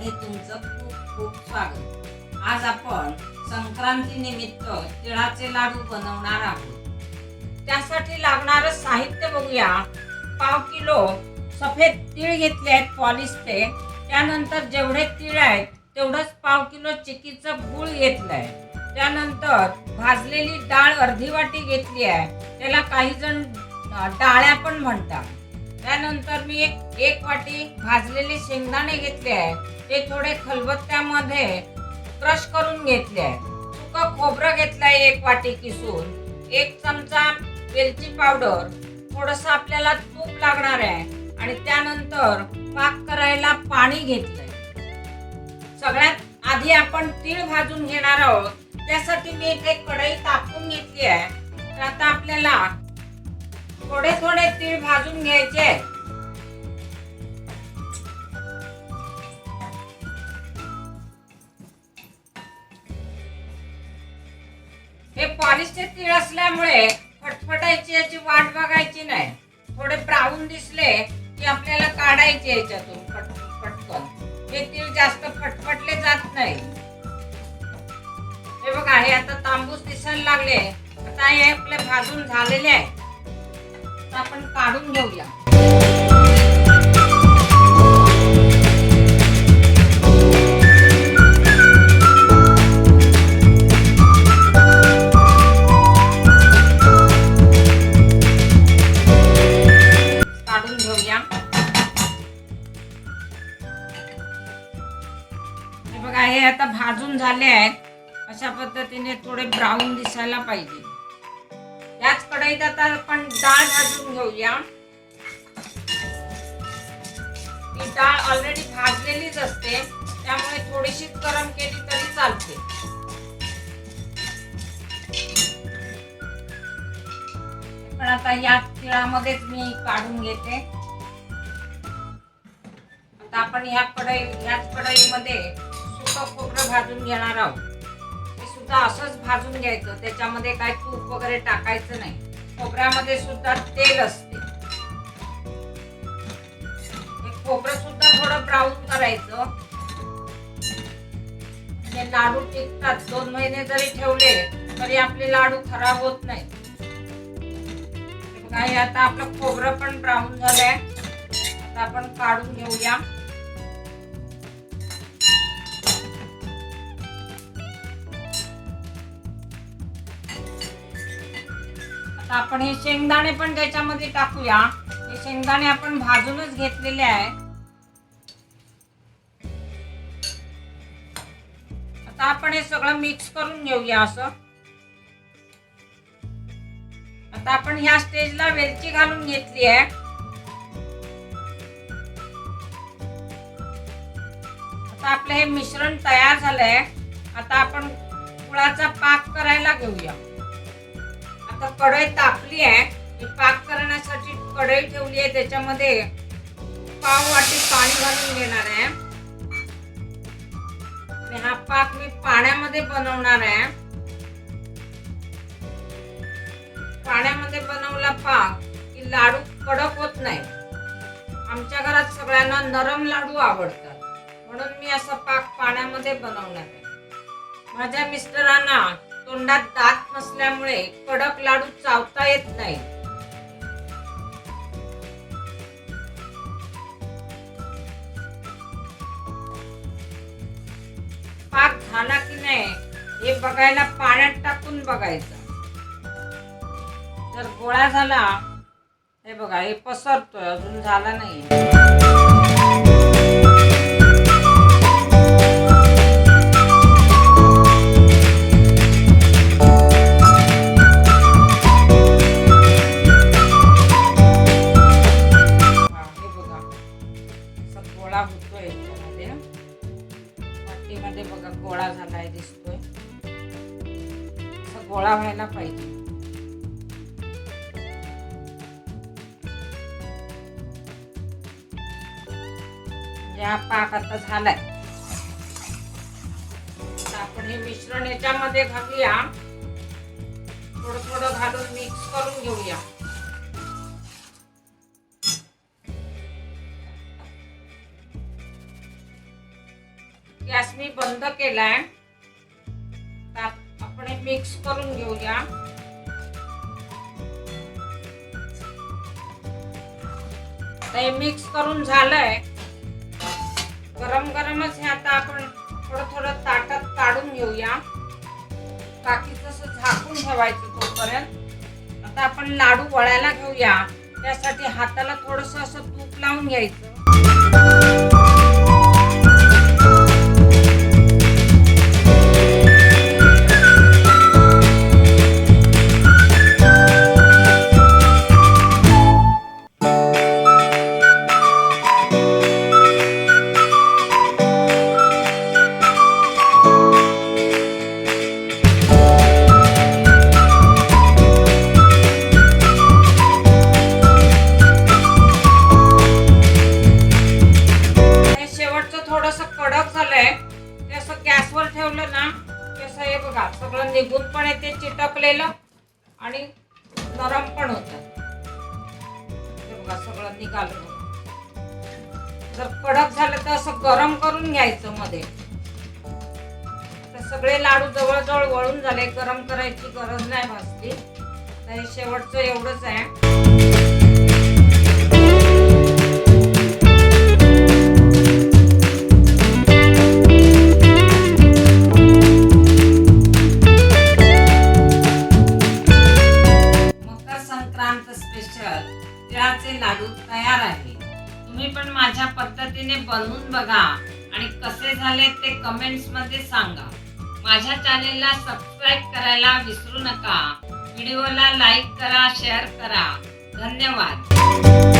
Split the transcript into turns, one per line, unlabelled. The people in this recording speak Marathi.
मध्ये तुमचं खूप खूप स्वागत. आज आपण संक्रांती निमित्त तिळाचे लाडू बनवणार आहोत. त्यासाठी लागणारं साहित्य बघूया. पाव किलो सफेद तीळ घेतले आहेत पॉलिशचे त्यानंतर जेवढे तीळ आहेत तेवढंच पाव किलो चिकीचं गूळ घेतलंय. त्यानंतर भाजलेली डाळ अर्धी वाटी घेतली आहे. त्याला काही जण डाळ्या पण म्हणतात. त्यानंतर मी एक एक वाटी भाजलेले शेंगदाणे घेतले आहे. ते थोडे खलबत्त्यामध्ये क्रश करून घेतले आहे. सुकं खोबरं घेतलंय एक वाटी किसून. एक चमचा वेलची पावडर. थोडस आपल्याला तूप लागणार आहे. आणि त्यानंतर पाक करायला पाणी घेतलंय. सगळ्यात आधी आपण तीळ भाजून घेणार आहोत. त्यासाठी मी इथे कढई तापून घेतली आहे. तर आता आपल्याला थोडे थोडे तीळ भाजून घ्यायचे. हे पॉलिशचे तीळ असल्यामुळे फटफटायची याची वाट बघायची नाही. थोडे ब्राऊन दिसले की आपल्याला काढायचे याच्यातून पट पटकन. हे तीळ जास्त फटफटले जात नाही. हे बघा हे आता तांबूस दिसायला लागले. आता हे आपले भाजून झालेले आहे. आपण काढून घेऊया. काढून घेऊया. हे बघा हे आता भाजून झाले आहेत. अशा पद्धतीने थोडे ब्राऊन दिसायला पाहिजे. याच कढईत आता आपण डाळ भाजून घेऊया. ही डाळ ऑलरेडी भाजलेलीच असते. त्यामुळे थोडीशीच गरम केली तरी चालते. पण आता या तिळामध्येच मी काढून घेते. आता आपण ह्या कढई ह्याच कढईमध्ये सुकं खोबरं भाजून घेणार आहोत. नुसतं असंच भाजून घ्यायचं त्याच्यामध्ये काय तूप वगैरे टाकायचं नाही. खोबऱ्यामध्ये सुद्धा तेल असते. हे खोबरं सुद्धा थोडं ब्राऊन करायचं. म्हणजे लाडू टिकतात दोन महिने जरी ठेवले तरी आपले लाडू खराब होत नाही आता आपलं खोबरं पण ब्राऊन झालंय. आता आपण काढून घेऊया. तर आपण हे शेंगदाणे पण त्याच्यामध्ये टाकूया. हे शेंगदाणे आपण भाजूनच घेतलेले आहे. आता आपण हे सगळं मिक्स करून घेऊया असं. आता आपण ह्या स्टेजला वेलची घालून घेतली आहे. आता आपलं हे मिश्रण तयार झालंय. आता आपण गुळाचा पाक करायला घेऊया. आता कढई तापली आहे. पाक करण्यासाठी कढई ठेवली आहे. त्याच्यामध्ये पाव वाटी पाणी घालून घेणार आहे. आणि हा पाक मी पाण्यामध्ये बनवणार आहे. पाण्यामध्ये बनवला पाक की लाडू कडक होत नाही. आमच्या घरात सगळ्यांना नरम लाडू आवडतात. म्हणून मी असा पाक पाण्यामध्ये बनवणार आहे. माझ्या मिस्टरांना तोंडात दात नसल्यामुळे कडक लाडू चावता येत नाही. पाक झाला की नाही हे बघायला पाण्यात टाकून बघायचं. जर गोळा झाला हे बघा हे पसरतोय अजून झाला नाही. गोळा व्हायला पाहिजे. या हा पाक आता झालाय. आपण हे मिश्रण याच्यामध्ये घालूया. थोडं थोडं घालून मिक्स करून घेऊया. गॅस मी बंद केलाय. आपण हे मिक्स करून घेऊया. आता हे मिक्स करून झालंय. गरम गरमच हे आता आपण थोडं थोडं ताटात काढून घेऊया. बाकी तसं झाकून ठेवायचं तोपर्यंत. आता आपण लाडू वळायला घेऊया. त्यासाठी हाताला थोडस असं तूप लावून घ्यायचं. सगळं निघून पण येते चिटकलेलं आणि नरम पण होत. बघा सगळं निघालं जर कडक झालं तर असं गरम करून घ्यायचं मध्ये. तर सगळे लाडू जवळजवळ वळून झाले गरम करायची गरज नाही भासली. तर हे शेवटचं एवढंच आहे. बनवून बघा. आणि कसे झाले ते कमेंट्समध्ये सांगा. माझ्या चॅनेलला सबस्क्राईब करायला विसरू नका. व्हिडिओला लाईक करा शेअर करा. धन्यवाद.